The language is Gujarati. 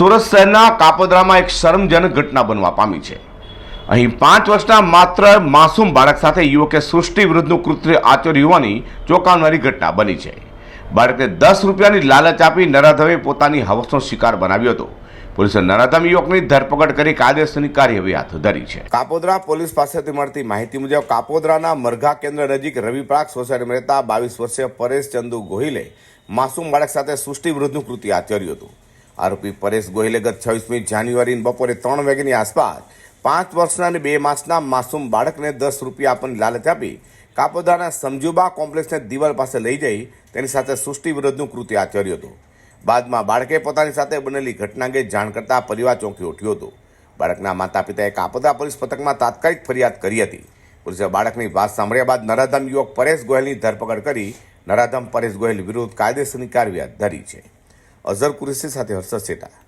સુરત શહેરના કાપોદ્રામાં એક શરમજનક ઘટના બનવા પામી છે. અહીં પાંચ વર્ષના માત્ર માસૂમ બાળક સાથે યુવકે સૃષ્ટિ વિરુદ્ધનું કૃત્ય આચર્યું હોવાની ચોંકાવનારી ઘટના બની છે. બાળકને દસ રૂપિયાની લાલચ આપી નરાધમે પોતાની હવસનો શિકાર બનાવ્યો હતો. પોલીસે નરાધમ યુવકની ધરપકડ કરી કાયદેસરની કાર્યવાહી હાથ ધરી છે. કાપોદ્રા પોલીસ પાસેથી મળતી માહિતી મુજબ કાપોદ્રાના મરઘા કેન્દ્ર નજીક રવિપ્રાગ સોસાયટીમાં રહેતા બાવીસ વર્ષીય પરેશ ચંદુ ગોહિલે માસૂમ બાળક સાથે સૃષ્ટિ વિરુદ્ધનું કૃત્ય આચર્યું હતું. આરોપી પરેશ ગોહિલે ગત છવ્વીસમી જાન્યુઆરી બપોરે ત્રણ વાગ્યાની આસપાસ પાંચ વર્ષના અને બે માસના માસૂમ બાળકને દસ રૂપિયા આપવાની લાલચ આપી કાપોદાના સમજુબા કોમ્પ્લેક્સને દિવાલ પાસે લઈ જઈ તેની સાથે સૃષ્ટિ વિરોધનું કૃત્ય આચર્યું હતું. બાદમાં બાળકે પોતાની સાથે બનેલી ઘટના અંગે જાણ કરતા પરિવાર ચોંકી ઉઠ્યો હતો. બાળકના માતા પિતાએ કાપોદા પોલીસ પથકમાં તાત્કાલિક ફરિયાદ કરી હતી. પોલીસે બાળકની વાત સાંભળ્યા બાદ નરાધમ યુવક પરેશ ગોયલની ધરપકડ કરી નરાધમ પરેશ ગોયલ વિરુદ્ધ કાયદેસરની કાર્યવાહી ધરી છે. અઝર કુરેશી સાથે હર્ષદ શેઠા